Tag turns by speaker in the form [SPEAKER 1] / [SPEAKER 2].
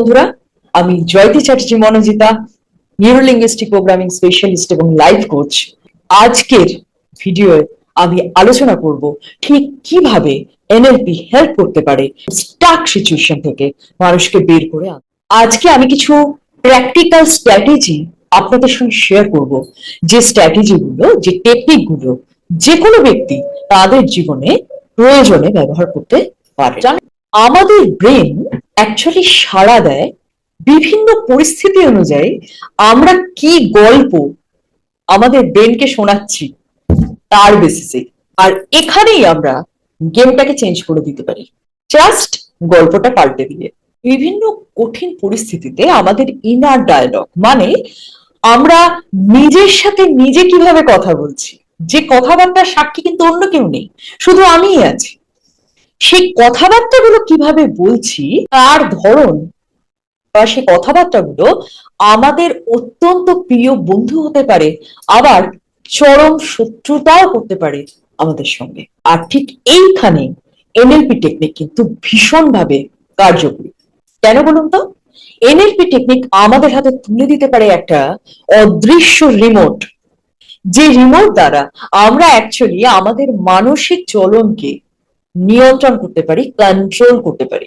[SPEAKER 1] বন্ধুরা, আমি Joyoti Chatterjee, Manojita neurolinguistic programming specialist এবং লাইফ কোচ আজকের ভিডিওয়ে আমি আলোচনা করব ঠিক কীভাবে এনএলপি হেল্প করতে পারে স্টাক সিচুয়েশন থেকে মানুষকে বের করে আজকে আমি কিছু প্র্যাকটিক্যাল স্ট্র্যাটেজি আপনাদের সঙ্গে শেয়ার করব। যে স্ট্র্যাটেজি গুলো, যে টেকনিকগুলো যে কোনো ব্যক্তি তাদের জীবনে প্রয়োজনে ব্যবহার করতে পারে। আমাদের ব্রেন অ্যাকচুয়ালি সাড়া দেয় বিভিন্ন পরিস্থিতি অনুযায়ী আমরা কি গল্প আমাদের ব্রেনকে শোনাচ্ছি তার বেসিসে আর এখানেই আমরা গেমটাকে চেঞ্জ করে দিতে পারি। জাস্ট গল্পটা পাল্টে দিয়ে। বিভিন্ন কঠিন পরিস্থিতিতে আমাদের ইনার ডায়ালগ মানে আমরা নিজের সাথে নিজে কীভাবে কথা বলছি? যে কথাবার্তার সাক্ষী কিন্তু অন্য কেউ নেই। শুধু আমিই আছি। সেই কথাবার্তাগুলো কীভাবে বলছি, তার ধরন বা সেই কথাবার্তাগুলো আমাদের অত্যন্ত প্রিয় বন্ধু হতে পারে, আবার চরম শত্রুতাও করতে পারে আমাদের সঙ্গে। আর ঠিক এইখানে এনএলপি টেকনিক কিন্তু ভীষণভাবে কার্যকরী। কেন বলুন তো? এনএলপি টেকনিক আমাদের হাতে তুলে দিতে পারে একটা অদৃশ্য রিমোট যে রিমোট দ্বারা আমরা অ্যাকচুয়ালি আমাদের মানসিক চলনকে নিয়ন্ত্রণ করতে পারি কন্ট্রোল করতে পারি।